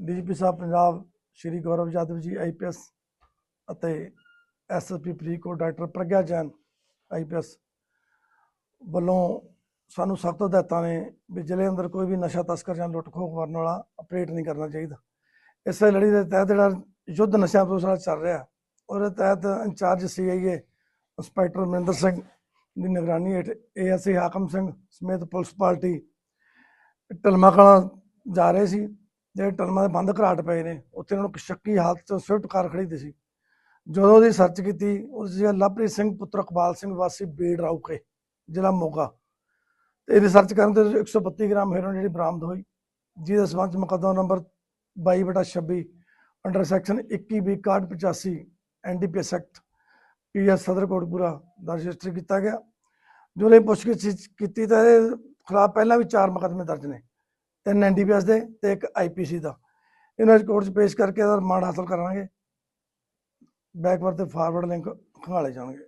DGP ਸਾਹਿਬ Punjab Shri Gaurav Yadav ji IPS ਅਤੇ SSP Faridkot doctor Pragya Jain IPS ਵੱਲੋਂ ਸਾਨੂੰ ਸਖਤ ਹਦਾਇਤਾਂ ਨੇ ਵੀ ਜ਼ਿਲ੍ਹੇ ਅੰਦਰ ਕੋਈ ਵੀ ਨਸ਼ਾ, ਤਸਕਰ ਜਾਂ ਲੁੱਟ ਖੋਹ ਕਰਨ ਵਾਲਾ ਆਪਰੇਟ ਨਹੀਂ ਕਰਨਾ ਚਾਹੀਦਾ। ਇਸੇ ਲੜੀ ਦੇ ਤਹਿਤ ਜਿਹੜਾ ਯੁੱਧ ਨਸ਼ਿਆਂ ਵਿਰੋਧ ਚੱਲ ਰਿਹਾ, ਉਹਦੇ ਤਹਿਤ in charge CIA inspector Maninder Singh ਦੀ ਨਿਗਰਾਨੀ ਹੇਠ ਏਐਸਏ ਹਾਕਮ ਸਿੰਘ ਸਮੇਤ ਪੁਲਿਸ ਪਾਰਟੀ ਟਲਮਾਕਲਾ ਜਾ ਰਹੇ ਸੀ। ਜਿਹੜੇ ਟਲਮਾ ਦੇ ਬੰਦ ਘਰਾਟ ਪਏ ਨੇ, ਉੱਥੇ ਉਹਨਾਂ ਨੂੰ ਸ਼ੱਕੀ ਹਾਲਤ 'ਚ ਸਵਿਫਟ ਕਾਰ ਖੜੀ ਦੀ ਸੀ। ਜਦੋਂ ਉਹਦੀ ਸਰਚ ਕੀਤੀ, ਉਸ ਜਿਹੜਾ ਲਵਪ੍ਰੀਤ ਸਿੰਘ ਪੁੱਤਰ ਇਕਬਾਲ ਸਿੰਘ ਵਾਸੀ ਬੇੜ ਰਾਉਕੇ ਜ਼ਿਲ੍ਹਾ ਮੋਗਾ। ਤੇ ਇਹਦੀ ਸਰਚ ਕਰਨ ਤੇ 132 ਗ੍ਰਾਮ ਹੈਰੋਇਨ ਜਿਹੜੀ ਬਰਾਮਦ ਹੋਈ, ਜਿਹਦੇ ਸਬੰਧ 'ਚ ਮੁਕੱਦਮਾ number 22/26 under section 21 B 6185 NDPS act PS Sadar Kotpura ਦਾ ਰਜਿਸਟਰ ਕੀਤਾ ਗਿਆ। ਜੋ ਲਈ ਪੁੱਛਗਿੱਛ ਕੀਤੀ, ਤਾਂ ਇਹਦੇ ਖਿਲਾਫ ਪਹਿਲਾਂ ਵੀ ਚਾਰ ਮੁਕੱਦਮੇ ਦਰਜ ਨੇ। ਤਿੰਨ ਐਨਡੀਪੀਐਸ ਦੇ ਤੇ ਇੱਕ ਆਈਪੀਸੀ ਦਾ। ਇਹਨਾਂ ਨੂੰ ਕੋਰਟ 'ਚ ਪੇਸ਼ ਕਰਕੇ ਇਹਦਾ ਰਿਮਾਂਡ ਹਾਸਲ ਕਰਾਂਗੇ। ਬੈਕਵਰਡ ਤੇ ਫਾਰਵਰਡ ਲਿੰਕ ਖੰਗਾਲੇ ਜਾਣਗੇ।